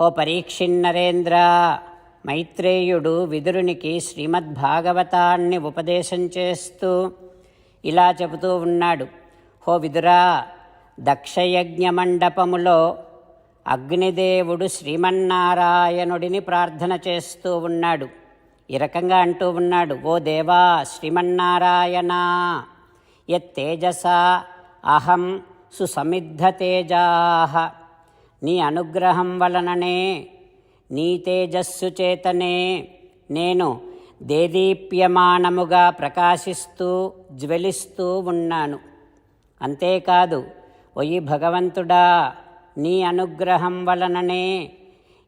ఓ పరీక్షిన్నరేంద్ర! మైత్రేయుడు విదురునికి శ్రీమద్భాగవతాన్ని ఉపదేశం చేస్తూ ఇలా చెబుతూ ఉన్నాడు. హో విదురా! దక్షయజ్ఞ మండపములో అగ్నిదేవుడు శ్రీమన్నారాయణుడిని ప్రార్థన చేస్తూ ఉన్నాడు. ఈ రకంగా అంటూ ఉన్నాడు. ఓ దేవా! శ్రీమన్నారాయణ! యత్తేజస అహం సుసమిద్ధతేజా నీ అనుగ్రహం వలననే నీ తేజస్సు చేతనే నేను దేదీప్యమానముగా ప్రకాశిస్తూ జ్వలిస్తూ ఉన్నాను. అంతేకాదు ఒయి భగవంతుడా నీ అనుగ్రహం వలననే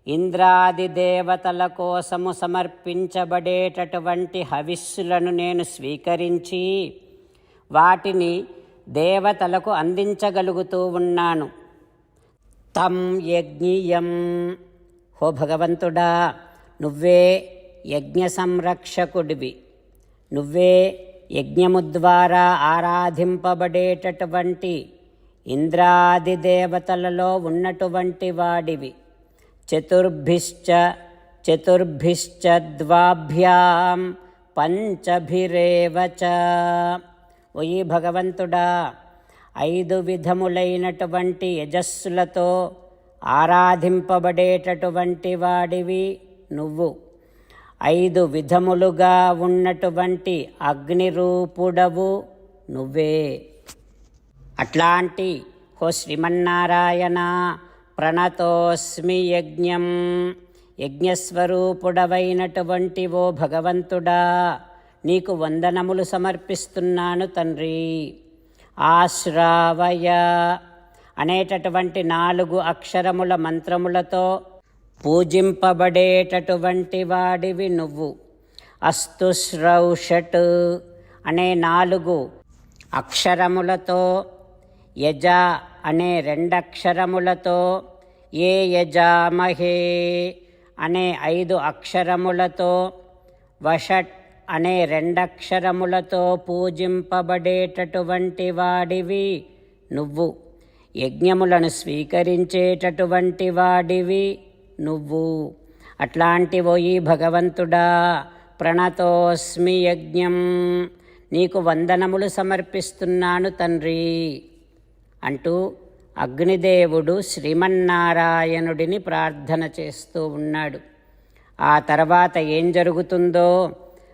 ఇంద్రాది దేవతల కోసము సమర్పించబడేటటువంటి హవిస్సులను నేను స్వీకరించి వాటిని దేవతలకు అందించగలుగుతూ ఉన్నాను. తం యజ్ఞీయం. హో భగవంతుడా నువ్వే యజ్ఞ సంరక్షకుడివి నువ్వే యజ్ఞము ద్వారా ఆరాధింపబడేటటువంటి ఇంద్రాది దేవతలలో ఉన్నటువంటి వాడివి. చతుర్భిశ్చ చతుర్భిశ్చ ద్వాభ్యాం పంచభిరేవచ ఓయి భగవంతుడా ఐదు విధములైనటువంటి యజస్సులతో ఆరాధింపబడేటటువంటి వాడివి నువ్వు. ఐదు విధములుగా ఉన్నటువంటి అగ్నిరూపుడవు నువ్వే. అట్లాంటి హో శ్రీమన్నారాయణ ప్రణతోస్మి యజ్ఞం. యజ్ఞస్వరూపుడవైనటువంటి ఓ భగవంతుడా నీకు వందనములు సమర్పిస్తున్నాను తండ్రి. ఆశ్రావయ అనేటటువంటి నాలుగు అక్షరముల మంత్రములతో పూజింపబడేటటువంటి వాడివి నువ్వు. అస్తు శ్రౌషట్ అనే నాలుగు అక్షరములతో యజ అనే రెండక్షరములతో ఏ యజామహే అనే ఐదు అక్షరములతో వషట్ అనే రెండక్షరములతో పూజింపబడేటటువంటి వాడివి నువ్వు. యజ్ఞములను స్వీకరించేటటువంటి వాడివి నువ్వు. అట్లాంటి ఓయి భగవంతుడా ప్రణతోస్మి యజ్ఞం. నీకు వందనములు సమర్పిస్తున్నాను తండ్రి అంటూ అగ్నిదేవుడు శ్రీమన్నారాయణుడిని ప్రార్థన చేస్తూ ఉన్నాడు. ఆ తర్వాత ఏం జరుగుతుందో